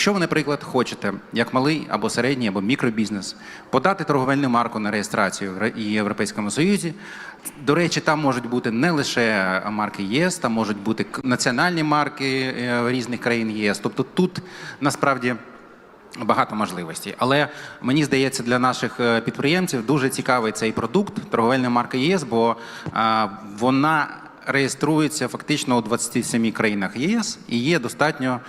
Якщо ви, наприклад, хочете, як малий або середній, або мікробізнес, подати торговельну марку на реєстрацію в Європейському Союзі, до речі, там можуть бути не лише марки ЄС, там можуть бути національні марки е, різних країн єС. Тобто тут насправді. Багато можливостей, але мені здається, для наших е, підприємців дуже цікавий цей продукт торговельна марка ЄС, бо а, вона реєструється фактично у 27 країнах єС і є достатньо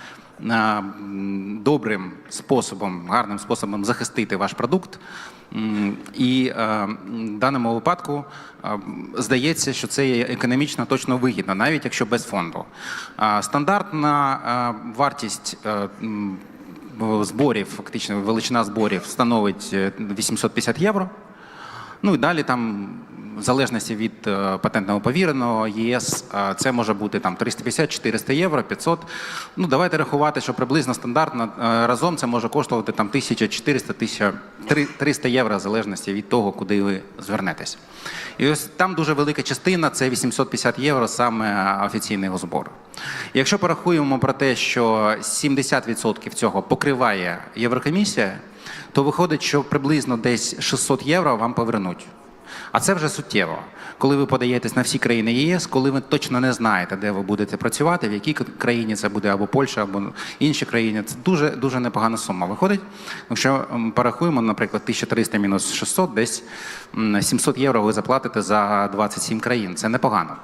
добрим способом, гарним способом захистити ваш продукт. І е, в даному випадку е, здається, що це є економічно точно вигідно, навіть якщо без фонду. Стандартна е, вартість зборів, фактично величина зборів становить е, 850 євро. Ну і далі там, в залежності від е, патентного повіреного, ЄС, е, це може бути там 350-400 євро, 500. Ну давайте рахувати, що приблизно стандартно е, разом це може коштувати там 1400-1300 євро, в залежності від того, куди ви звернетесь. І ось там дуже велика частина це 850 євро саме офіційного збору. Якщо порахуємо про те, що 70% цього покриває Єврокомісія, то виходить, що приблизно десь 600 євро вам повернуть. А це вже суттєво. Коли ви подаєтесь на всі країни ЄС, коли ви точно не знаєте, де ви будете працювати, в якій країні це буде або Польща, або інші країни, це дуже дуже непогана сума виходить. Якщо порахуємо, наприклад, 1300 мінус 600, десь 700 євро ви заплатите за 27 країн. Це непогано.